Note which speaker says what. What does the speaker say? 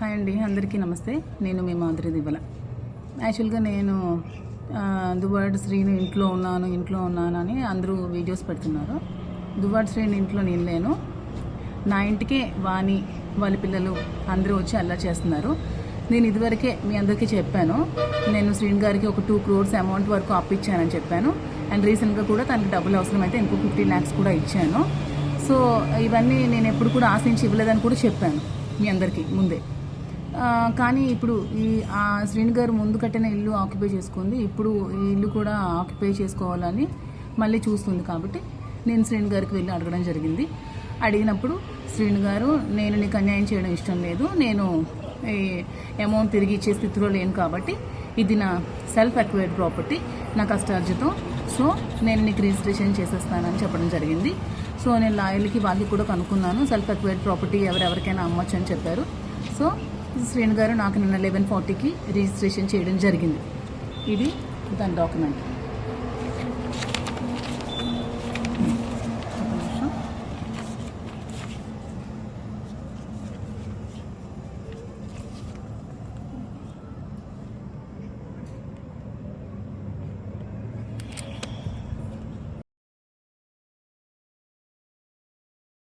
Speaker 1: Hi అండి అందరికీ నమస్తే. నేను మీ మాధురి దివ్వల. యాక్చువల్గా నేను ఆ, దువ్వాడ శ్రీని ఇంట్లో ఉన్నాను ఇంట్లో ఉన్నాను అని అందరూ వీడియోస్ పెడుతున్నారు. దువ్వాడ శ్రీని ఇంట్లో నేను లేను. నా ఇంటికే వాణి వాళ్ళ పిల్లలు అందరూ వచ్చి అలా చేస్తున్నారు. నేను ఇదివరకే మీ అందరికీ చెప్పాను. నేను శ్రీని గారికి ఒక టూ క్రోర్స్ అమౌంట్ వరకు అప్పిచ్చానని చెప్పాను. అండ్ రీసెంట్గా కూడా తనకి డబ్బులు అవసరమైతే ఇంకో ఫిఫ్టీ ల్యాక్స్ కూడా ఇచ్చాను. సో ఇవన్నీ నేను ఎప్పుడు కూడా ఆశించి ఇవ్వలేదని కూడా చెప్పాను మీ అందరికీ ముందే. కానీ ఇప్పుడు ఈ ఆ శ్రీని గారు ముందు కట్టిన ఇల్లు ఆక్యుపై చేసుకుంది. ఇప్పుడు ఈ ఇల్లు కూడా ఆక్యుపై చేసుకోవాలని మళ్ళీ చూస్తుంది కాబట్టి నేను శ్రీని గారికి వెళ్ళి అడగడం జరిగింది. అడిగినప్పుడు శ్రీని గారు నేను నీకు అన్యాయం చేయడం ఇష్టం లేదు. నేను ఈ అమౌంట్ తిరిగి ఇచ్చే స్థితిలో లేను కాబట్టి ఇది నా సెల్ఫ్ అక్వైర్డ్ ప్రాపర్టీ నా కష్టార్జితం. సో నేను నీకు రిజిస్ట్రేషన్ చేసేస్తానని చెప్పడం జరిగింది. సో నేను లాయర్లకి వాళ్ళకి కూడా కనుక్కున్నాను. సెల్ఫ్ అక్వైర్డ్ ప్రాపర్టీ ఎవరెవరికైనా అమ్మొచ్చు అని చెప్పారు. సో శ్రేణు గారు నాకు నిన్న లెవెన్ ఫార్టీకి రిజిస్ట్రేషన్ చేయడం జరిగింది. ఇది దాని డాక్యుమెంట్